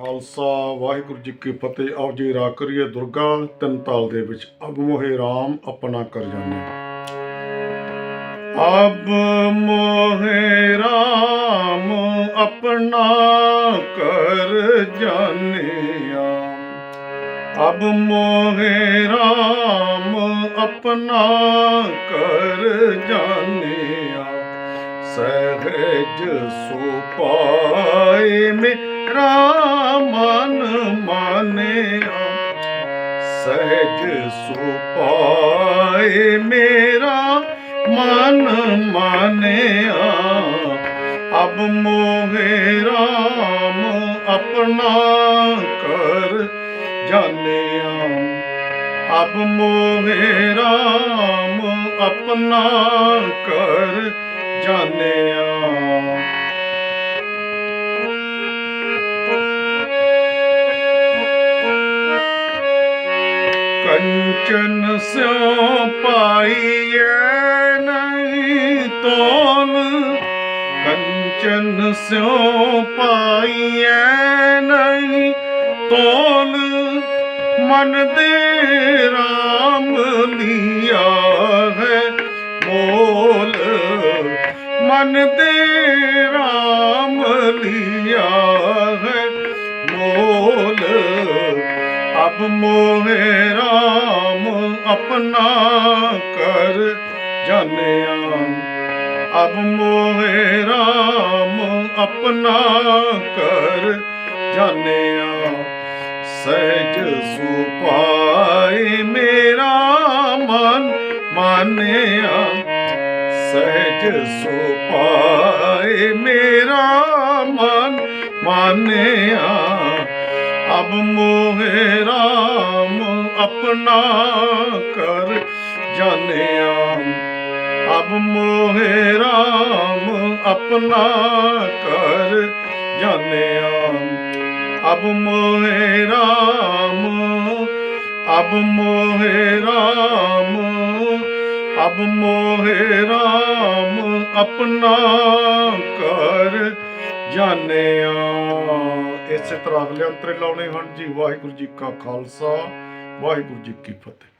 ਖਾਲਸਾ, ਵਾਹਿਗੁਰੂ ਜੀ ਕੀ ਫਤਿਹ। ਆਓ ਜੀ ਰਾ ਦੁਰਗਾ ਤਿੰਨ ਤਾਲ ਦੇ ਵਿੱਚ। ਅਬ ਮੋਹੇ ਰਾਮ, ਆਪਣਾ ਕਰ ਜਾਣੇ। ਅਬ ਮੋਹਿ ਰਾਮ, ਆਪਣਾ ਕਰ ਜਾਣਿਆ। ਅਬ ਮੋਹਿ ਰਾਮ, ਆਪਣਾ ਕਰ ਜਾਣਿਆ। ਸਹਿਜ ਸੁਪਾਏ ਮੇਰਾ ਮਨ ਮਾਨਿਆ, ਸਹਿਜ ਸੁਪਾਏ ਮੇਰਾ ਮਨ ਮਾਨਿਆ। ਅਬ ਮੋਹਿ ਰਾਮ ਆਪਣਾ ਕਰ ਜਾਣਿਆ। ਅਬ ਮੋਹਿ ਰਾਮ ਆਪਣਾ ਕਰ ਜਾਣਿਆ। ਕੰਚਨ ਸਿਉ ਪਾਈਐ ਨਹੀਂ ਤੋਲ ਕੰਚਨ ਸਿਉ ਪਾਈਐ ਨਹੀਂ ਤੋਲ ਮਨ ਦੇ ਰਾਮ ਲਿਆ ਹੈ ਮੋਲ। ਮਨ ਦੇ ਰਾਮ ਅਬ ਮੋਹਿ ਰਾਮ ਆਪਣਾ ਕਰ ਜਾਣਿਆ। ਅਬ ਮੋਹਿ ਰਾਮ ਆਪਣਾ ਕਰ ਜਾਣਿਆ। ਸਹਿਜ ਸੁਪਾਏ ਮੇਰਾ ਮਨ ਮਾਨਿਆ। ਸਹਿਜ ਸੁਪਾਏ ਮੇਰਾ ਮਨ ਮਾਨਿਆ। ਅਬ ਮੋਹਿ ਰਾਮ ਆਪਣਾ ਕਰ ਜਾਣਿਆ। ਅਬ ਮੋਹਿ ਰਾਮ ਆਪਣਾ ਕਰ ਜਾਣਿਆ। ਅਬ ਮੋਹਿ ਰਾਮ ਅਬ ਮੋਹਿ ਰਾਮ ਅਬ ਮੋਹਿ ਰਾਮ ਆਪਣਾ ਕਰ ਜਾਣਿਆ। ਇਸੇ ਤਰ੍ਹਾਂ ਅਗਲੇ ਅੰਤਰੇ ਲਾਉਣੇ ਹਨ ਜੀ ਵਾਹਿਗੁਰੂ ਜੀ ਕਾ ਖਾਲਸਾ, ਵਾਹਿਗੁਰੂ ਜੀ ਕੀ ਫਤਿਹ।